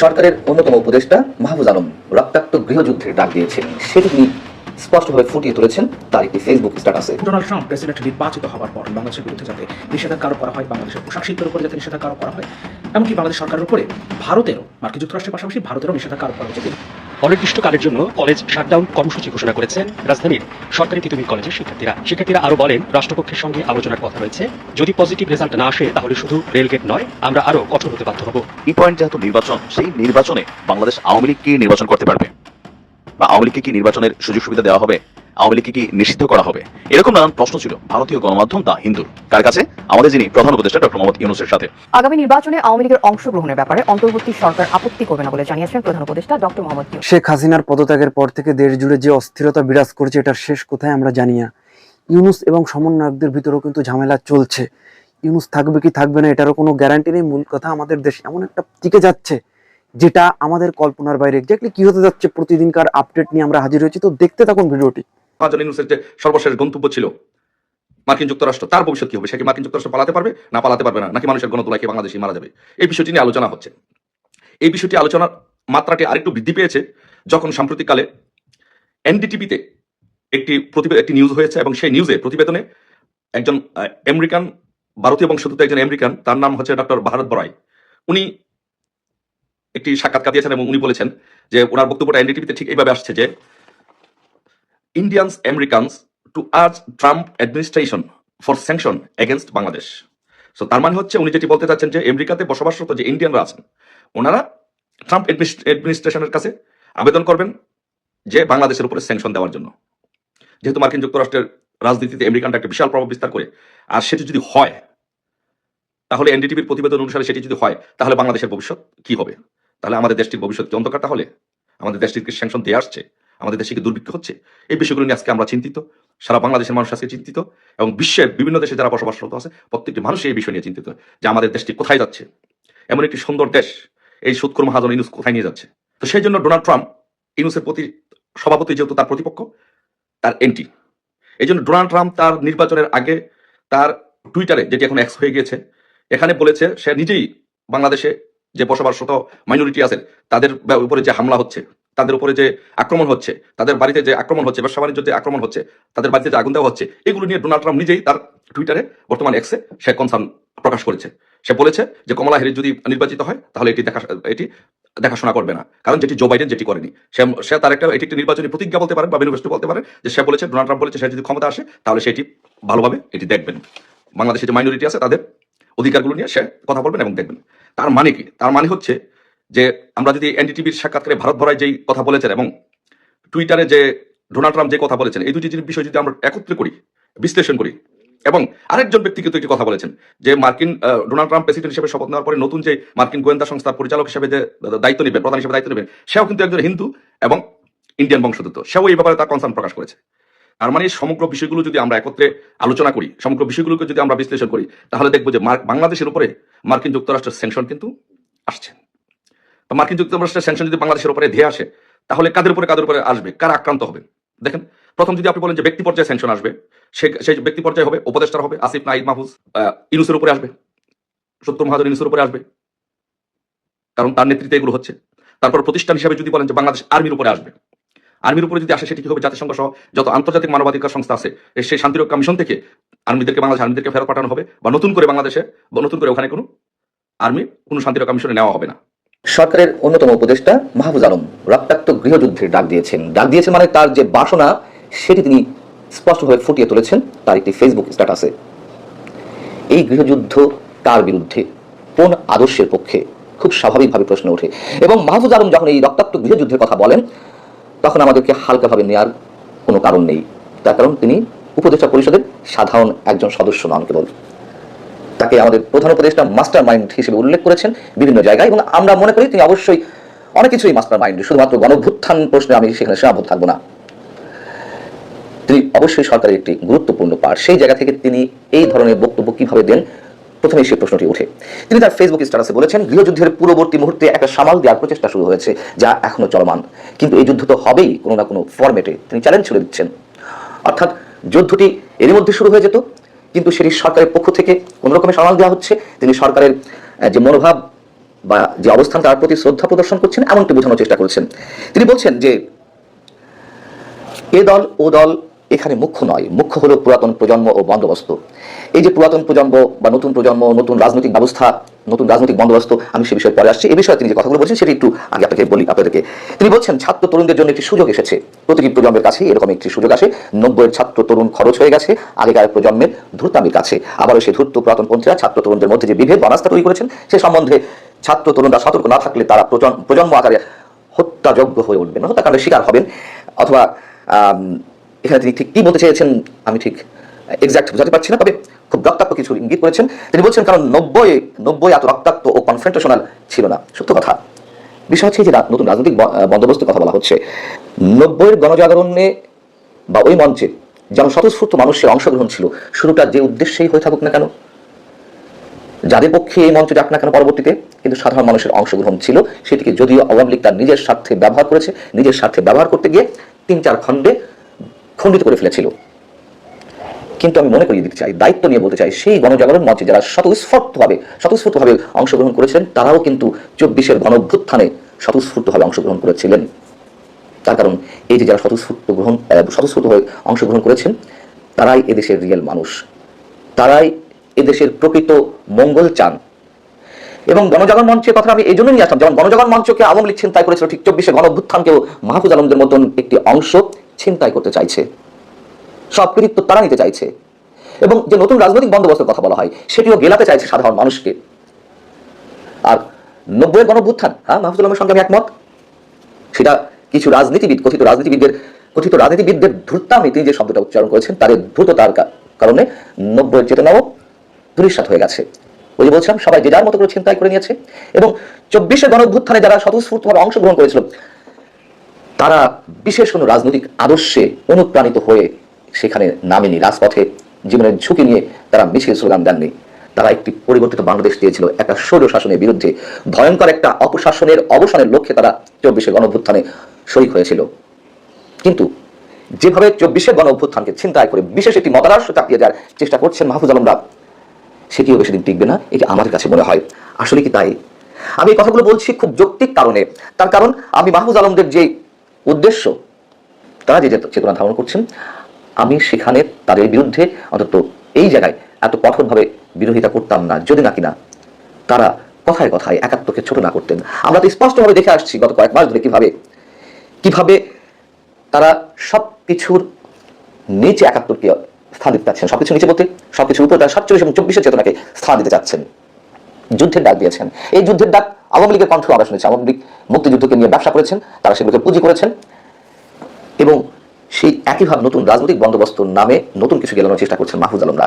সরকারের অন্যতম উপদেষ্টা মাহফুজ আলম রক্তাক্ত গৃহযুদ্ধের ডাক দিয়েছেন। সেটি তিনি স্পষ্টভাবে ফুটিয়ে তুলেছেন তার একটি ফেসবুক স্ট্যাটাসে ডোনাল্ড ট্রাম্প প্রেসিডেন্ট নির্বাচিত হওয়ার পর বাংলাদেশের বিরুদ্ধে যাতে নিষেধাজ্ঞা আরোপ করা হয় বাংলাদেশের পোশাক শিল্পের উপরে যাতে নিষেধাজ্ঞা আরোপ করা হয় এমনকি বাংলাদেশ সরকারের উপরে ভারতেরও মার্কিন যুক্তরাষ্ট্রের পাশাপাশি ভারতেরও নিষেধাজ্ঞা আরোপ করা উচিত অনির্দিষ্টকালের জন্য কলেজ শাটডাউন কর্মসূচি ঘোষণা করেছেন। রাজধানীর সরকারি তিতুমির কলেজের শিক্ষার্থীরা। শিক্ষার্থীরা আরও বলেন রাষ্ট্রপক্ষের সঙ্গে আলোচনার কথা রয়েছে। যদি পজিটিভ রেজাল্ট না আসে তাহলে শুধু রেলগেট নয় আমরা আরও কঠোর হতে বাধ্য হব। এই পয়েন্ট যেহেতু নির্বাচন সেই নির্বাচনে বাংলাদেশ আওয়ামী লীগ কি নির্বাচন করতে পারবে। বা আওয়ামী লীগকে কি নির্বাচনের সুযোগ সুবিধা দেওয়া হবে? আওয়ামী লীগকে কি নিষিদ্ধ করা হবে? এরকম নানান প্রশ্ন ছিল ভারতীয় গণমাধ্যম দা হিন্দু। কার কাছে? আমাদের যিনি প্রধান উপদেষ্টা ডক্টর মোহাম্মদ ইউনুসের সাথে। আগামী নির্বাচনে আওয়ামী লীগের অংশগ্রহণের ব্যাপারে অন্তর্বর্তী সরকার আপত্তি করবে না বলে জানিয়েছেন প্রধান উপদেষ্টা ডক্টর মোহাম্মদ ইউনূস। শেখ হাসিনার পদত্যাগের পর থেকে দেশ জুড়ে যে অস্থিরতা বিরাজ করছে এটার শেষ কোথায় আমরা জানি না। ইউনুস এবং সমন্বয়কদের ভিতরেও কিন্তু ঝামেলা চলছে। ইউনুস থাকবে কি থাকবে না এটারও কোনো গ্যারান্টি নেই। মূল কথা আমাদের দেশ এমন একটা টিকে যাচ্ছে। যেটা আমাদের কল্পনার বাইরে। এক্স্যাক্টলি কি হতে যাচ্ছে প্রতিদিনকার আপডেট নিয়ে আমরা হাজির হয়েছি, তো দেখতে থাকুন ভিডিওটি। মহাজন ইউনুসের যে সর্বশেষ গন্তব্য ছিল, মার্কিন যুক্তরাষ্ট্র, তার ভবিষ্যৎ কি হবে? সে কি মার্কিন যুক্তরাষ্ট্র পালাতে পারবে? না পালাতে পারবে না। নাকি মানুষের গণতোলায় কি বাংলাদেশি মারা যাবে? এই বিষয়টি নিয়ে আলোচনা হচ্ছে। এই বিষয়টি আলোচনার মাত্রাটি আরেকটু বৃদ্ধি পেয়েছে যখন সাম্প্রতিককালে এনডিটিভিতে একটি প্রতিবেদন, একটি নিউজ হয়েছে এবং সেই নিউজে প্রতিবেদনে একজন আমেরিকান, ভারতীয় বংশোদ্ভূত একজন আমেরিকান, তার নাম হচ্ছে ডক্টর ভারত বরাই উনি একটি সাক্ষাৎকার দিয়েছেন এবং উনি বলেছেন যে ওনার বক্তব্যটা এনডিটিভিতে ঠিক এইভাবে আসছে যে Indians, Americans to urge Trump administration for sanction against Bangladesh so তার মানে হচ্ছে উনি যেটি বলতে চাচ্ছেন যে আমেরিকাতে বসবাসরত যে ইন্ডিয়ানরা আছেন, ওনারা ট্রাম্প অ্যাডমিনিস্ট্রেশনের কাছে আবেদন করবেন যে বাংলাদেশের উপরে স্যাংশন দেওয়ার জন্য। যেহেতু মার্কিন যুক্তরাষ্ট্রের রাজনীতিতে আমেরিকানটা একটা বিশাল প্রভাব বিস্তার করে, আর সেটি যদি হয়, তাহলে এনডিটিভির প্রতিবেদন অনুসারে সেটি যদি হয়, তাহলে বাংলাদেশের ভবিষ্যৎ কি হবে? তাহলে আমাদের দেশটির ভবিষ্যৎ কি অন্ধকার তাহলে? আমাদের দেশটিকে স্যাংশন দিয়ে আসছে? আমাদের দেশে কি দুর্ভিক্ষ হচ্ছে? এই বিষয়গুলো নিয়ে আজকে আমরা চিন্তিত। সারা বাংলাদেশের মানুষ আজকে চিন্তিত এবং বিশ্বের বিভিন্ন দেশে যারা বসবাসরত আছে, প্রত্যেকটি মানুষ এই বিষয় নিয়ে চিন্তিত যে আমাদের দেশটি কোথায় যাচ্ছে। এমন একটি সুন্দর দেশ, এই সুৎকর মহাজন ইনুস কোথায় নিয়ে যাচ্ছে? তো সেই জন্য ডোনাল্ড ট্রাম্প ইনুসের প্রতি, সভাপতি যেহেতু তার প্রতিপক্ষ, তার এন্টি। এই জন্য ডোনাল্ড ট্রাম্প তার নির্বাচনের আগে তার টুইটারে, যেটি এখন এক্স হয়ে গিয়েছে, এখানে বলেছে সে নিজেই বাংলাদেশে যে বসবাসরত মাইনরিটি আছে তাদের উপরে যে হামলা হচ্ছে, তাদের উপরে যে আক্রমণ হচ্ছে, তাদের বাড়িতে যে আক্রমণ হচ্ছে, ব্যবসা বাণিজ্য যে আক্রমণ হচ্ছে, তাদের বাড়িতে যে আগুন দেওয়া হচ্ছে, এগুলো নিয়ে ডোনাল্ড ট্রাম্প নিজেই তার টুইটারে বর্তমান এক্সে সে কনসার্ন প্রকাশ করেছে। সে বলেছে যে কমলা হ্যারিস যদি নির্বাচিত হয়, তাহলে এটি দেখা, এটি দেখাশোনা করবে না। কারণ যেটি জো বাইডেন যেটি করেনি। সে সে তার একটা, এটি একটি নির্বাচনী প্রতিজ্ঞা বলতে পারেন বা ম্যানিফেস্টো বলতে পারেন যে সে বলেছে, ডোনাল্ড ট্রাম্প বলেছে সে যদি ক্ষমতা আসে, তাহলে সেটি ভালোভাবে এটি দেখবেন। বাংলাদেশে যে মাইনরিটি আছে, তাদের অধিকারগুলো নিয়ে সে কথা বলবেন এবং দেখবেন। তার মানে কি? তার মানে হচ্ছে যে আমরা যদি এনডিটিভির সাক্ষাৎকারে ভারত ভরায় যেই কথা বলেছেন এবং টুইটারে যে ডোনাল্ড ট্রাম্প যে কথা বলেছেন, এই দুটি বিষয় যদি আমরা একত্রে করি, বিশ্লেষণ করি এবং আরেকজন ব্যক্তি কিন্তু একটি কথা বলেছেন যে মার্কিন ডোনাল্ড ট্রাম্প প্রেসিডেন্ট হিসেবে শপথ নেওয়ার পরে নতুন যে মার্কিন গোয়েন্দা সংস্থার পরিচালক হিসেবে যে দায়িত্ব নেবেন, প্রধান হিসেবে দায়িত্ব নেবেন, সেও কিন্তু একজন হিন্দু এবং ইন্ডিয়ান বংশোদ্ভূত। সেও এই ব্যাপারে তার কনসার্ন প্রকাশ করেছে। তার মানে সমগ্র বিষয়গুলো যদি আমরা একত্রে আলোচনা করি সমগ্র বিষয়গুলোকে যদি আমরা বিশ্লেষণ করি তাহলে দেখব যে বাংলাদেশের উপরে মার্কিন যুক্তরাষ্ট্রের স্যাংশন কিন্তু আসছে। তো মার্কিন যুক্তরাষ্ট্রের স্যাংশন যদি বাংলাদেশের উপরে ধেয়ে আসে তাহলে কাদের উপরে কাদের উপরে আসবে? কারা আক্রান্ত হবে? দেখেন প্রথম যদি আপনি বলেন যে ব্যক্তি পর্যায়ে স্যাংশন আসবে সেই ব্যক্তি পর্যায়ে হবে উপদেষ্টার হবে আসিফ নাইদ মাহফুজ আহ, ইউনুসের উপরে আসবে সত্তর মহাজন ইনুসের উপরে আসবে। কারণ তার নেতৃত্বে এগুলো হচ্ছে। তারপর প্রতিষ্ঠান হিসাবে যদি বলেন যে বাংলাদেশ আর্মির উপরে আসবে। আর্মির উপরে যদি আসে, সেটি কি হবে? জাতিসংঘ সহ যত আন্তর্জাতিক মানবাধিকার সংস্থা আছে সেই শান্তিরক্ষা মিশন থেকে আর্মিদেরকে, বাংলাদেশ আর্মিদেরকে ফেরত পাঠানো হবে, বা নতুন করে বাংলাদেশে, বা নতুন করে ওখানে কোনো আর্মি, কোনো শান্তিরক্ষা মিশনে নেওয়া হবে না। সরকারের অন্যতম উপদেষ্টা মাহফুজ আলম রক্তাক্ত গৃহযুদ্ধের ডাক দিয়েছেন। ডাক দিয়েছেন মানে তার যে বাসনা, সেটি তিনি স্পষ্টভাবে ফুটিয়ে তুলেছেন তার একটি ফেসবুক স্ট্যাটাসে এই গৃহযুদ্ধ কার বিরুদ্ধে? কোন আদর্শের পক্ষে? খুব স্বাভাবিকভাবে প্রশ্ন ওঠে। এবং মাহফুজ আলম যখন এই রক্তাক্ত গৃহযুদ্ধের কথা বলেন তখন আমাদেরকে হালকাভাবে নেওয়ার কোনো কারণ নেই। তার কারণ তিনি উপদেষ্টা পরিষদের সাধারণ একজন সদস্য নন কেবল। তাকে আমাদের প্রধান উপদেষ্টা মাস্টার মাইন্ড হিসেবে উল্লেখ করেছেন বিভিন্ন জায়গায় এবং আমরা মনে করি তিনি অবশ্যই অনেক কিছুই মাস্টার মাইন্ড শুধুমাত্র গণভ্যুত্থান প্রশ্নে আমি সেখানে সীমাবদ্ধ থাকব না। তিনি অবশ্যই সরকারের একটি গুরুত্বপূর্ণ পার্ট সেই জায়গা থেকে তিনি এই ধরনের বক্তব্য কীভাবে দেন প্রথমে সেই প্রশ্নটি ওঠে। তিনি তার ফেসবুক স্ট্যাটাসে বলেছেন গৃহযুদ্ধের পূর্ববর্তী মুহূর্তে একটা সামাল দেওয়ার প্রচেষ্টা শুরু হয়েছে, যা এখনও চলমান। কিন্তু এই যুদ্ধ তো হবেই, কোনো না কোনো ফরম্যাটে তিনি চ্যালেঞ্জ ছুড়ে দিচ্ছেন। অর্থাৎ যুদ্ধটি এরই মধ্যে শুরু হয়ে যেত, কিন্তু সেটি সরকারের পক্ষ থেকে কোন রকমের সম্মান দেওয়া হচ্ছে। তিনি সরকারের যে মনোভাব বা যে অবস্থান, তার প্রতি শ্রদ্ধা প্রদর্শন করছেন, এমনটি বোঝানোর চেষ্টা করছেন। তিনি বলছেন যে, এ দল, ও দল এখানে মুখ্য নয়, মুখ্য হলো পুরাতন প্রজন্ম ও বন্দোবস্ত। এই যে পুরাতন প্রজন্ম বা নতুন প্রজন্ম, নতুন রাজনৈতিক ব্যবস্থা, নতুন রাজনৈতিক বন্দোবস্ত, আমি সে বিষয়ে পরে আসছি। এই বিষয়ে তিনি যে কথাগুলো বলছেন, সেটা একটু আগে আপনাকে বলি, আপনাদেরকে। তিনি বলছেন, ছাত্র তরুণদের জন্য একটি সুযোগ এসেছে। প্রতিটি প্রজন্মের কাছে এরকম একটি সুযোগ আসে। নব্বইয়ের ছাত্র তরুণ খরচ হয়ে গেছে, আগেকার প্রজন্মের ধূর্তামির কাছে। আবারও সেই ধূর্ত পুরাতন পন্থীরা ছাত্র তরুণদের মধ্যে যে বিভেদ, অনাস্থা তৈরি করেছেন, সে সম্বন্ধে ছাত্র তরুণরা সতর্ক না থাকলে তারা প্রজন্ম আকারে হত্যাযোগ্য হয়ে উঠবেন, হত্যাকাণ্ডের শিকার হবেন। অথবা এখানে তিনি ঠিক কি বলতে চেয়েছেন, আমি ঠিক এক্সাক্ট বোঝাতে পারছি না, তবে খুব রক্তাক্ত কিছু ইঙ্গিত করেছেন। তিনি বলছেন, কারণ নব্বই নব্বই এত রক্তাক্ত ও কনফ্রেন্টেশনাল ছিল না। সত্য কথা। বিষয় হচ্ছে যে নতুন রাজনৈতিক বন্দোবস্তের কথা বলা হচ্ছে। নব্বইয়ের গণজাগরণে বা ওই মঞ্চে যেন স্বতঃস্ফূর্ত মানুষের অংশগ্রহণ ছিল, শুরুটা যে উদ্দেশ্যেই হয়ে থাকুক না কেন? যাদের পক্ষে এই মঞ্চ যাক না কেন পরবর্তীতে, কিন্তু সাধারণ মানুষের অংশগ্রহণ ছিল, সেটিকে যদিও আওয়ামী লীগ তার নিজের স্বার্থে ব্যবহার করেছে, নিজের স্বার্থে ব্যবহার করতে গিয়ে তিন চার খণ্ডে খণ্ডিত করে ফেলেছিল। কিন্তু আমি মনে করিয়ে দিতে চাই দায়িত্ব নিয়ে বলতে চাই সেই গণজাগরণ মঞ্চে যারা স্বতঃস্ফূর্তভাবে স্বতঃস্ফূর্তভাবে অংশগ্রহণ করেছেন তারাও কিন্তু চব্বিশের গণভ্যুত্থানে স্বতঃস্ফূর্তভাবে অংশগ্রহণ করেছিলেন। তার কারণ এই যে যারা স্বতঃস্ফূর্ত গ্রহণ আহ, স্বতঃস্ফূর্তভাবে অংশগ্রহণ করেছেন তারাই এদেশের রিয়েল মানুষ। তারাই এদেশের প্রকৃত মঙ্গল চান। এবং গণজাগরণ মঞ্চের কথা আমি এই জন্য নিয়ে আসলাম যেমন গণজাগরণ মঞ্চকে আওয়ামী লীগ ছিনতাই করেছিল ঠিক চব্বিশে গণভ্যুত্থানকেও মাহফুজ আলমদের মতন একটি অংশ ছিনতাই করতে চাইছে। সব কৃতিত্ব তারা নিতে চাইছে। এবং যে নতুন রাজনৈতিক বন্দোবস্তের কথা বলা হয়, সেটিও গেলাতে চাইছে সাধারণ মানুষকে। আর নব্বইয়ের গণভ্যুত্থান হ্যাঁ মাহফুজ সঙ্গে আমি একমত। সেটা কিছু রাজনীতিবিদ, কথিত রাজনীতিবিদদের কথিত রাজনীতিবিদদের ধূর্তামি তিনি যে শব্দটা উচ্চারণ করেছেন, তাদের দ্রুততার কারণে নব্বইয়ের চেতনাও ধূলিসাৎ হয়ে গেছে। ওই যে বলছিলাম, সবাই যে যার মতো করে চিন্তাই করে নিয়েছে। এবং চব্বিশে গণভ্যুত্থানে যারা স্বতঃস্ফূর্তভাবে অংশগ্রহণ করেছিল তারা বিশেষ কোনো রাজনৈতিক আদর্শে অনুপ্রাণিত হয়ে সেখানে নামেনি। রাজপথে জীবনের ঝুঁকি নিয়ে তারা মিছিল স্লোগান দেননি। তারা একটি পরিবর্তিত বাংলাদেশ চেয়েছিল একটা সৌর শাসনের বিরুদ্ধে ভয়ঙ্কর একটা অপশাসনের অবসানের লক্ষ্যে তারা চব্বিশে গণভ্যুত্থানে শরিক হয়েছিল। কিন্তু যেভাবে চব্বিশে গণ অভ্যুত্থানকে চিন্তায় করে বিশেষ একটি মতাদর্শ চাপিয়ে দেওয়ার চেষ্টা করছেন মাহফুজ আলমরা, সেটিও বেশি দিন টিকবে না, এটি আমাদের কাছে মনে হয়। আসলে কি তাই? আমি এই কথাগুলো বলছি খুব যৌক্তিক কারণে। তার কারণ, আমি মাহফুজ আলমদের যে উদ্দেশ্য। তারা যে চেত- চেতনা ধারণ করছেন, আমি সেখানে তাদের বিরুদ্ধে অন্তত এই জায়গায় এত কঠোরভাবে বিরোধিতা করতাম না। যদি না কিনা তারা কথায় কথায় একাত্মকে ছোট না করতেন। আমরা তো স্পষ্টভাবে দেখে আসছি গত কয়েক মাস ধরে কীভাবে কীভাবে তারা সব কিছুর নিচে একাত্তরকে স্থান দিতে চাচ্ছেন। সবকিছু নিচে বলতে সবকিছুর উপর তারা সাতচল্লিশ এবং চব্বিশের চেতনাকে স্থান দিতে চাচ্ছেন। যুদ্ধের ডাক দিয়েছেন। এই যুদ্ধের ডাক আওয়ামী লীগের কণ্ঠ আমরা শুনেছি। আওয়ামী লীগ মুক্তিযুদ্ধকে নিয়ে ব্যবসা করেছেন, তারা সেগুলোকে পুঁজি করেছেন এবং সেই একইভাবে নতুন রাজনৈতিক বন্দোবস্ত নামে নতুন কিছু গেলানোর চেষ্টা করছেন মাহফুজ আলমরা।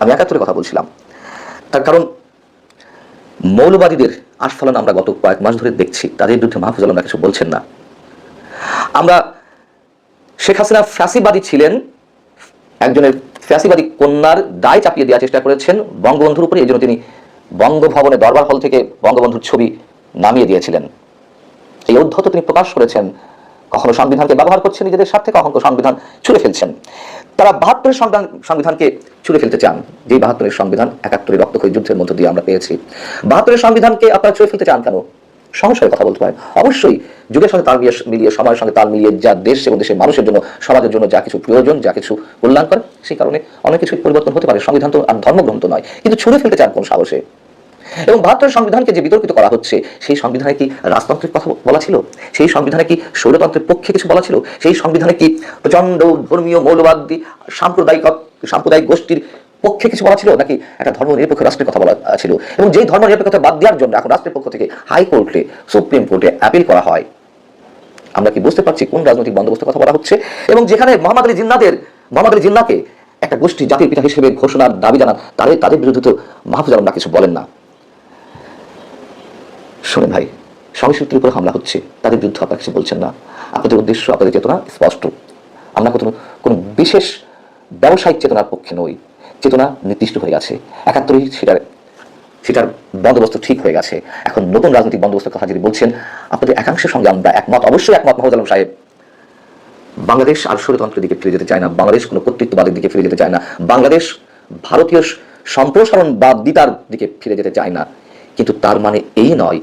আমি একাত্তরের কথা বলছিলাম। তার কারণ, মৌলবাদীদের আস্ফলন আমরা গত কয়েক মাস ধরে দেখছি, তাদের বিরুদ্ধে মাহফুজ আলমরা কিছু বলছেন না। আমরা শেখ হাসিনা ফ্যাসিবাদী ছিলেন, একজনের ফ্যাসিবাদী কন্যার দায় চাপিয়ে দেওয়ার চেষ্টা করেছেন, বঙ্গবন্ধুর উপরে এই জন্য তিনি বঙ্গভবনে দরবার হল থেকে বঙ্গবন্ধুর ছবি নামিয়ে দিয়েছিলেন। এই অধ্যত তিনি প্রকাশ করেছেন, কখনো সংবিধানকে ব্যবহার করছেন, নিজেদের স্বার্থে কখনো সংবিধান ছুঁড়ে ফেলছেন। তারা বাহাত্তরের সংবিধান, সংবিধানকে ছুঁড়ে ফেলতে চান। যে বাহাত্তরের সংবিধান একাত্তরের রক্তক্ষয়ী যুদ্ধের মধ্য দিয়ে আমরা পেয়েছি। বাহাত্তরের সংবিধানকে আপনারা ছুঁড়ে ফেলতে চান কেন? সংশয়ের কথা বলতে হয়। অবশ্যই যুগের সঙ্গে তাল মিলিয়ে সময়ের সঙ্গে তাল মিলিয়ে যা দেশ এবং দেশের মানুষের জন্য, সমাজের জন্য যা কিছু প্রয়োজন, যা কিছু কল্যাণ করে সেই কারণে অনেক কিছু পরিবর্তন হতে পারে। সংবিধান তো আর ধর্মগ্রন্থ নয়। কিন্তু ছুঁড়ে ফেলতে চান কোন সাহসে? এবং বাহাত্তর সংবিধানকে যে বিতর্কিত করা হচ্ছে, সেই সংবিধানে কি রাজতন্ত্রের কথা বলা ছিল? সেই সংবিধানে কি সৌরতন্ত্রের পক্ষে কিছু বলা ছিল? সেই সংবিধানে কি প্রচণ্ড ধর্মীয় মৌলবাদী, সাম্প্রদায়িক সাম্প্রদায়িক গোষ্ঠীর পক্ষে কিছু বলা ছিল? নাকি একটা ধর্ম নিরপেক্ষ রাষ্ট্রের কথা বলা ছিল? এবং যেই ধর্ম নিরপেক্ষতা বাদ দেওয়ার জন্য এখন রাষ্ট্রের পক্ষ থেকে হাইকোর্টে সুপ্রিম কোর্টে অ্যাপিল করা হয়। আমরা কি বুঝতে পারছি কোন রাজনৈতিক বন্দোবস্তের কথা বলা হচ্ছে? এবং যেখানে মোহাম্মদ আলী জিন্নাদের, মোহাম্মদ আলী জিন্নাকে একটা গোষ্ঠী জাতির পিতা হিসেবে ঘোষণার দাবি জানান, তাদের তাদের বিরুদ্ধে তো মাহফুজ আলম না কিছু বলেন না। শোনেন ভাই স্বামী সূত্রের উপর হামলা হচ্ছে, তাদের বিরুদ্ধে আপনারা কিছু বলছেন না। আপনাদের উদ্দেশ্য, আপনাদের চেতনা স্পষ্ট। আমরা কোনো কোনো বিশেষ ব্যবসায়িক চেতনার পক্ষে নই। চেতনা নির্দিষ্ট হয়ে গেছে। একাত্তরই সেটার সেটার বন্দোবস্ত ঠিক হয়ে গেছে। এখন নতুন রাজনৈতিক বন্দোবস্তের কথা যদি বলছেন, আপনাদের একাংশের সঙ্গে আমরা একমত। অবশ্যই একমত মাহমুদ আলম সাহেব। বাংলাদেশ আর ষড়যন্ত্রের দিকে ফিরে যেতে চায় না। বাংলাদেশ কোনো কর্তৃত্ববাদের দিকে ফিরে যেতে চায় না। বাংলাদেশ ভারতীয় সম্প্রসারণবাদিতার দিকে ফিরে যেতে চায় না। কিন্তু তার মানে এই নয়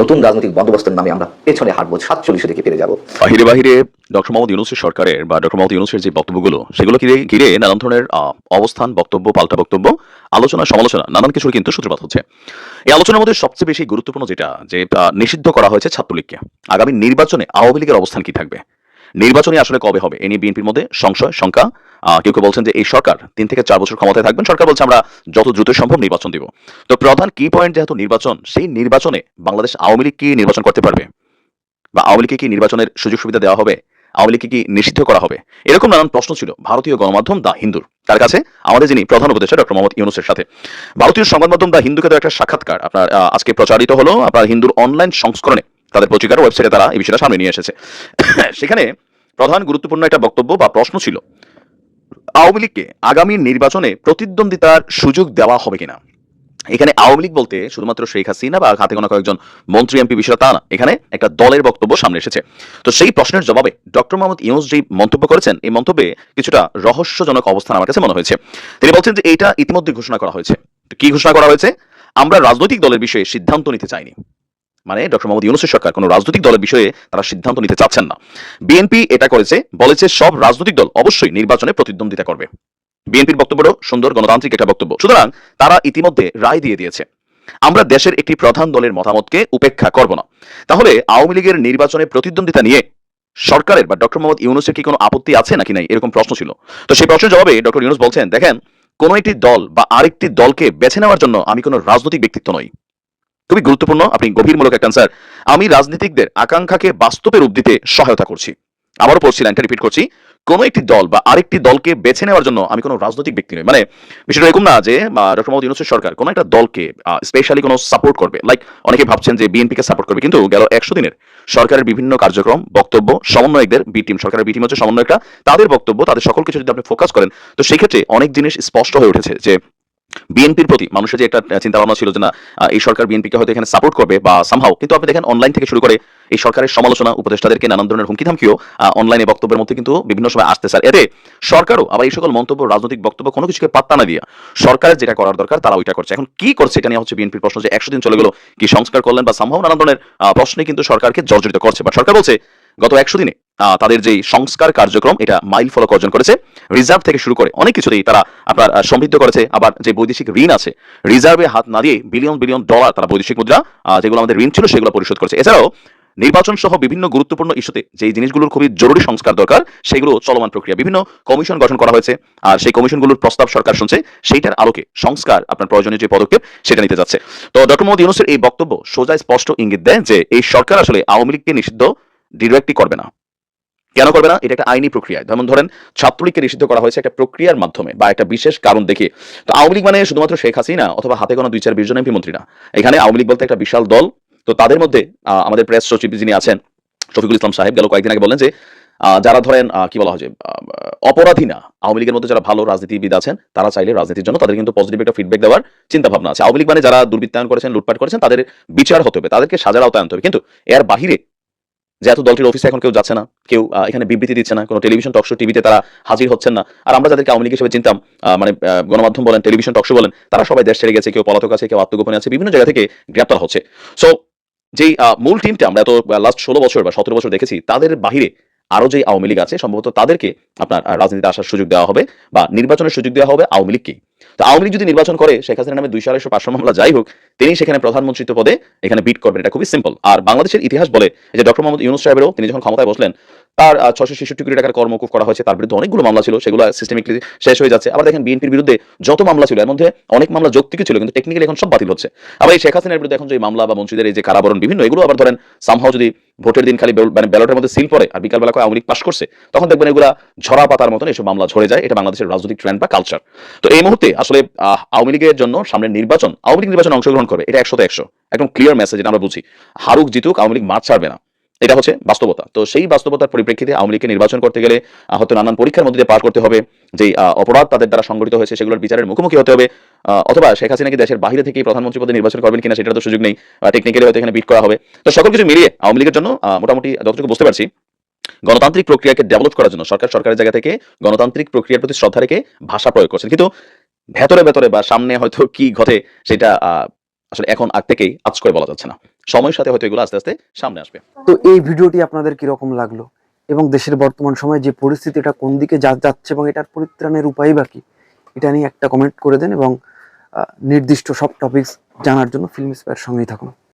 নতুন রাজনৈতিক বন্দোবস্তের নামে আমরা পেছনে হাঁটবো, সাতচল্লিশে দিকে ফিরে যাব। বাহিরে বাহিরে, ডক্টর মোহাম্মদ ইউনুসের সরকারের বা ডক্টর মোহাম্মদ ইউনুসের যে বক্তব্যগুলো, সেগুলো ঘিরে ঘিরে নানান ধরনের অবস্থান, বক্তব্য, পাল্টা বক্তব্য, আলোচনা, সমালোচনা, নানান কিছুর কিন্তু সূত্রপাত হচ্ছে। এই আলোচনার মধ্যে সবচেয়ে বেশি গুরুত্বপূর্ণ যেটা, যে নিষিদ্ধ করা হয়েছে ছাত্রলীগকে। আগামী নির্বাচনে আওয়ামী লীগের অবস্থান কি থাকবে? নির্বাচনে আসলে কবে হবে? এ নিয়ে বিএনপির মধ্যে সংশয়, শঙ্কা। কেউ কেউ বলছেন যে এই সরকার তিন থেকে চার বছর ক্ষমতায় থাকবেন। সরকার বলছে আমরা যত দ্রুত সম্ভব নির্বাচন দিব। তো প্রধান কি পয়েন্ট যেহেতু নির্বাচন, সেই নির্বাচনে বাংলাদেশ আওয়ামী লীগ কি নির্বাচন করতে পারবে? বা আওয়ামী লীগকে কি নির্বাচনের সুযোগ সুবিধা দেওয়া হবে? আওয়ামী লীগকে কি নিষিদ্ধ করা হবে? এরকম নানান প্রশ্ন ছিল। ভারতীয় গণমাধ্যম দা হিন্দুর। তার কাছে আমাদের যিনি প্রধান উপদেষ্টা ডক্টর মোহাম্মদ ইউনুসের সাথে। ভারতীয় সংবাদ মাধ্যম দা হিন্দুকে তো একটা সাক্ষাৎকার। আপনার আজকে প্রচারিত হলো। আপনার হিন্দুর অনলাইন সংস্করণে তাদের পত্রিকার ওয়েবসাইটে তারা এই বিষয়টা সামনে নিয়ে এসেছে। সেখানে প্রধান গুরুত্বপূর্ণ একটা বক্তব্য বা প্রশ্ন ছিল, আওয়ামী লীগকে আগামী নির্বাচনে প্রতিদ্বন্দ্বিতার সুযোগ দেওয়া হবে কিনা? এখানে আওয়ামী লীগ বলতে শুধুমাত্র শেখ হাসিনা বা হাতে গোনা কয়েকজন মন্ত্রী, এমপি, বিষয়টা তা না, এখানে একটা দলের বক্তব্য সামনে এসেছে। তো সেই প্রশ্নের জবাবে ডক্টর মোহাম্মদ ইউনুস যে মন্তব্য করেছেন, এই মন্তব্যে কিছুটা রহস্যজনক অবস্থান আমার কাছে মনে হয়েছে। তিনি বলছেন যে এইটা ইতিমধ্যে ঘোষণা করা হয়েছে। কি ঘোষণা করা হয়েছে? আমরা রাজনৈতিক দলের বিষয়ে সিদ্ধান্ত নিতে চাইনি। মানে ডক্টর মোহাম্মদ ইউনুসের সরকার কোনো রাজনৈতিক দলের বিষয়ে তারা সিদ্ধান্ত নিতে চাচ্ছেন না। বিএনপি এটা করেছে, বলেছে সব রাজনৈতিক দল অবশ্যই নির্বাচনে প্রতিদ্বন্দ্বিতা করবে। বিএনপির বক্তব্যটাও সুন্দর গণতান্ত্রিক একটা বক্তব্য। সুতরাং তারা ইতিমধ্যে রায় দিয়ে দিয়েছে। আমরা দেশের একটি প্রধান দলের মতামতকে উপেক্ষা করব না। তাহলে আওয়ামী লীগের নির্বাচনে প্রতিদ্বন্দ্বিতা নিয়ে সরকারের বা ডক্টর মোহাম্মদ ইউনুসের কি কোনো আপত্তি আছে নাকি নাই, এরকম প্রশ্ন ছিল। তো সেই প্রশ্নের জবাবে ডক্টর ইউনুস বলছেন, দেখেন, কোন একটি দল বা আরেকটি দলকে বেছে নেওয়ার জন্য আমি কোনো রাজনৈতিক ব্যক্তিত্ব নই। খুবই গুরুত্বপূর্ণ, আপনি গভীরমূলক একটা আনসার আমি রাজনীতিকদের আকাঙ্ক্ষাকে বাস্তবে রূপ দিতে সহায়তা করছি। আবারও পড়ছি লাইনটা রিপিট করছি। কোন একটি দল বা আরেকটি দলকে বেছে নেওয়ার জন্য আমি কোনো রাজনৈতিক ব্যক্তি নই। মানে বিষয়টা এরকম না যে ডক্টর মোহাম্মদ ইউনুসের সরকার কোনো একটা দলকে স্পেশালি কোনো সাপোর্ট করবে। লাইক অনেকে ভাবছেন যে বিএনপিকে সাপোর্ট করবে, কিন্তু গেল একশো দিনের সরকারের বিভিন্ন কার্যক্রম, বক্তব্য, সমন্বয়কদের বি টিম সরকারের বি টিম হচ্ছে সমন্বয়করা, তাদের বক্তব্য, তাদের সকল কিছু যদি আপনি ফোকাস করেন, তো সেক্ষেত্রে অনেক জিনিস স্পষ্ট হয়ে উঠেছে যে বিএনপির প্রতি মানুষের যে একটা চিন্তা ভাবনা ছিল যে না এই সরকার বিএনপিকে হয়তো এখানে সাপোর্ট করবে বা সামহাও কিন্তু আপনি দেখেন অনলাইন থেকে শুরু করে এই সরকারের সমালোচনা উপদেষ্টাদেরকে নানান ধরনের হুমকি ধামকিও অনলাইনে বক্তব্যের মধ্যে কিন্তু বিভিন্ন সময় আসতে স্যার। এতে সরকারও আবার এই সকল মন্তব্য, রাজনৈতিক বক্তব্য কোনো কিছুকে পাত্তা না দিয়া সরকারের যেটা করার দরকার তারা ওইটা করছে। এখন কি করছে এটা নিয়ে হচ্ছে বিএনপির প্রশ্ন যে একশো দিন চলে গেল, কি সংস্কার করলেন বা সামহাও নানান ধরনের প্রশ্নে কিন্তু সরকারকে জর্জরিত করছে। বা সরকার বলছে, গত একশো দিনে তাদের যে সংস্কার কার্যক্রম, এটা মাইল ফলক অর্জন করেছে। রিজার্ভ থেকে শুরু করে অনেক কিছুতেই তারা আপনার সমৃদ্ধ করেছে। আবার যে বৈদেশিক ঋণ আছে রিজার্ভে হাত না দিয়ে বিলিয়ন বিলিয়ন ডলার তারা বৈদেশিক মুদ্রা যেগুলো আমাদের ঋণ ছিল সেগুলো পরিশোধ করেছে। এছাড়াও নির্বাচন সহ বিভিন্ন গুরুত্বপূর্ণ ইস্যুতে যে জিনিসগুলোর খুবই জরুরি সংস্কার দরকার, সেগুলো চলমান প্রক্রিয়া। বিভিন্ন কমিশন গঠন করা হয়েছে, আর সেই কমিশনগুলোর প্রস্তাব সরকার শুনছে, সেইটার আলোকে সংস্কার আপনার প্রয়োজনীয় যে পদক্ষেপ, সেটা নিতে যাচ্ছে। তো ডক্টর মোহাম্মদ ইউনুসের এই বক্তব্য সোজা স্পষ্ট ইঙ্গিত দেয় যে, এই সরকার আসলে আওয়ামী লীগকে নিষিদ্ধ ডিরেক্টলি করবে না। কেন করবে না? এটা একটা আইনি প্রক্রিয়া। যেমন ধরেন, ছাত্রলীগকে নিষিদ্ধ করা হয়েছে একটা প্রক্রিয়ার মাধ্যমে বা একটা বিশেষ কারণ দেখে তো আওয়ামী লীগ মানে শুধুমাত্র শেখ হাসিনা অথবা হাতে গোনা দুই চার বিশ জন এমপি মন্ত্রী না। এখানে আওয়ামী লীগ বলতে একটা বিশাল দল। তো তাদের মধ্যে আমাদের প্রেস সচিব যিনি আছেন, শফিকুল ইসলাম সাহেব গেল কয়েকদিন আগে বলেন যে যারা ধরেন কি বলা হয় যে অপরাধী না, আওয়ামী লীগের মধ্যে যারা ভালো রাজনীতিবিদ আছেন, তারা চাইলে রাজনীতির জন্য তাদের কিন্তু পজিটিভ একটা ফিডব্যাক দেওয়ার চিন্তা ভাবনা আছে। আওয়ামী লীগ মানে যারা দুর্বৃত্তায়ন করেছেন, লুটপাট করেছেন, তাদের বিচার হতে হবে, তাদেরকে সাজার আওতায় আনতে হবে। কিন্তু এর বাহিরে যে এত দলটির অফিসে এখন কেউ যাচ্ছে না, কেউ এখানে বিবৃতি দিচ্ছে না, কোনো টেলিভিশন টকশো টিভিতে তারা হাজির হচ্ছেন না। আর আমরা যাদেরকে আওয়ামী লীগ হিসেবে চিনতাম মানে গণমাধ্যম বলেন টেলিভিশন টকশো বলেন, তারা সবাই দেশ ছেড়ে গেছে, কেউ পলাতক আছে, কেউ আত্মগোপনে আছে, বিভিন্ন জায়গা থেকে গ্রেপ্তার হচ্ছে। সো যেই মূল টিমটা আমরা এত লাস্ট ষোলো বছর বা সতেরো বছর দেখেছি, তাদের বাহিরে আরও যে আওয়ামী লীগ আছে, সম্ভবত তাদেরকে আপনার রাজনীতিতে আসার সুযোগ দেওয়া হবে বা নির্বাচনের সুযোগ দেওয়া হবে আওয়ামী লীগকে তো আওয়ামী যদি নির্বাচন করে, শেখ হাসিনা নামে দুইশো আড়াইশো পাঁচশো মামলা যাই হোক, তিনি সেখানে প্রধানমন্ত্রিত্ব পদে এখানে বিট করবেন। এটা খুবই সিম্পল আর বাংলাদেশের ইতিহাস বলে যে ডক্টর মোহাম্মদ ইউনুস সাহেবেরও, তিনি যখন ক্ষমতায় বসলেন তার ছশো ছেষট্টি কোটি টাকার কর্মকুফ করা হয়েছে, তার বিরুদ্ধে অনেকগুলো মামলা ছিল, সেগুলো সিস্টেমিকলি শেষ হয়ে যাচ্ছে। আবার দেখেন বিএনপির বিরুদ্ধে যত মামলা ছিল, এর মধ্যে অনেক মামলা যৌক্তিক ছিল, কিন্তু টেকনিক্যালি এখন সব বাতিল হচ্ছে। আবার এই শেখ হাসিনার বিরুদ্ধে এখন যে মামলা বা মন্ত্রীদের এই যে কারাবরণ বিভিন্ন, এগুলো আবার ধরেন সামহাও যদি ভোটের দিন খালি মানে ব্যালটের মধ্যে সিল পড়ে আর বিকালবেলা করে আওয়ামী লীগ পাশ করছে, তখন দেখবেন এগুলা ঝরা পাতার মতন এসব মামলা ঝরে যায়। এটা বাংলাদেশের রাজনৈতিক ট্রেন্ড বা কালচার তো এই মুহূর্তে আসলে আওয়ামী লীগের জন্য সামনে নির্বাচন, আওয়ামী লীগ নির্বাচনে অংশগ্রহণ করবে, এটা একশো একশো। একদম ক্লিয়ার মেসেজ এটা আমরা বুঝি। হারুক জিতুক, আওয়ামী লীগ মাঠ ছাড়বে না। এটা হচ্ছে বাস্তবতা। তো সেই বাস্তবতার পরিপ্রেক্ষিতে আওয়ামী লীগকে নির্বাচন করতে গেলে হয়তো নানান পরীক্ষার মধ্যে দিয়ে পার করতে হবে। যে অপরাধ তাদের দ্বারা সংগঠিত হয়েছে, সেগুলোর বিচারের মুখোমুখি হতে হবে। অথবা শেখ হাসিনাকে দেশের বাইরে থেকে প্রধানমন্ত্রী পদে নির্বাচন করবেন কিনা সেটা তো সুযোগ নেই। টেকনিক্যালি হয়তো এখানে বিট করা হবে। তো সকল কিছু মিলিয়ে আওয়ামী লীগের জন্য মোটামুটি যতটুকু বুঝতে পারছি, গণতান্ত্রিক প্রক্রিয়াকে ডেভেলপ করার জন্য সরকার সরকারের জায়গা থেকে গণতান্ত্রিক প্রক্রিয়ার প্রতি শ্রদ্ধা রেখে ভাষা প্রয়োগ করছেন। কিন্তু ভেতরে ভেতরে বা সামনে হয়তো কি ঘটে, সেটা আসলে এখন আগ থেকেই আজ করে বলা যাচ্ছে না। সময়ের সাথে হয়তো এগুলো আস্তে আস্তে সামনে আসবে। তো এই ভিডিওটি আপনাদের কীরকম লাগল? এবং দেশের বর্তমান সময়ে যে পরিস্থিতি এটা কোন দিকে যা যাচ্ছে এবং এটার পরিত্রাণের উপায় বা কি, এটা নিয়ে একটা কমেন্ট করে দেন এবং নির্দিষ্ট সব টপিকস জানার জন্য ফিল্ম স্পেয়ার সঙ্গেই থাকুন।